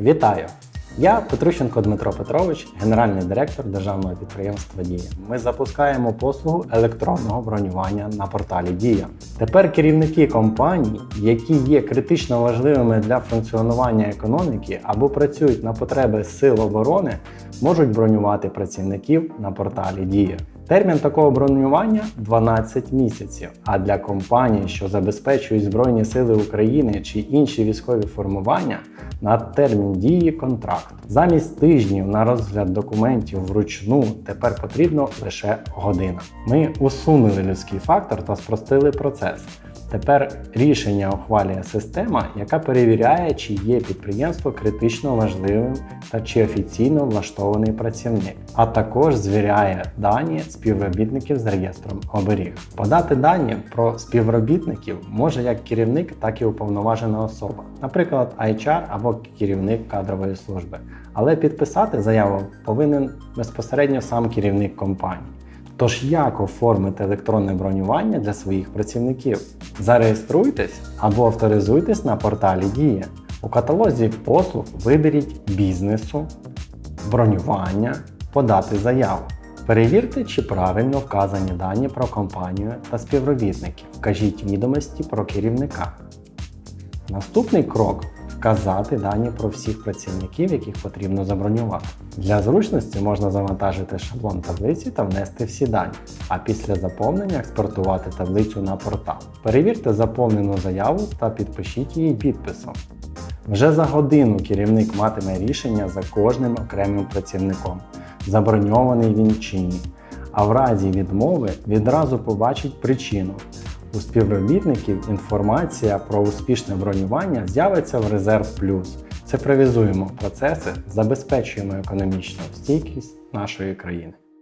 Вітаю! Я Петрущенко Дмитро Петрович, генеральний директор державного підприємства Дія. Ми запускаємо послугу електронного бронювання на порталі Дія. Тепер керівники компаній, які є критично важливими для функціонування економіки або працюють на потреби сил оборони, можуть бронювати працівників на порталі Дія. Термін такого бронювання 12 місяців. А для компаній, що забезпечують Збройні Сили України чи інші військові формування, на термін дії контракт. Замість тижнів на розгляд документів вручну тепер потрібно лише година. Ми усунули людський фактор та спростили процес. Тепер рішення ухвалює система, яка перевіряє, чи є підприємство критично важливим та чи офіційно влаштований працівник, а також звіряє дані співробітників з реєстром оберіг. Подати дані про співробітників може як керівник, так і уповноважена особа, наприклад, HR або керівник кадрової служби. Але підписати заяву повинен безпосередньо сам керівник компанії. Тож як оформити електронне бронювання для своїх працівників? Зареєструйтесь або авторизуйтесь на порталі Дія. У каталозі послуг виберіть бізнесу, бронювання, подати заяву. Перевірте, чи правильно вказані дані про компанію та співробітників. Вкажіть відомості про керівника. Наступний крок вказати дані про всіх працівників, яких потрібно забронювати. Для зручності можна завантажити шаблон таблиці та внести всі дані, а після заповнення експортувати таблицю на портал. Перевірте заповнену заяву та підпишіть її підписом. Вже за годину керівник матиме рішення за кожним окремим працівником, заброньований він чи ні. А в разі відмови відразу побачить причину. У співробітників інформація про успішне бронювання з'явиться в Резерв Плюс. Цифровізуємо процеси, забезпечуємо економічну стійкість нашої країни.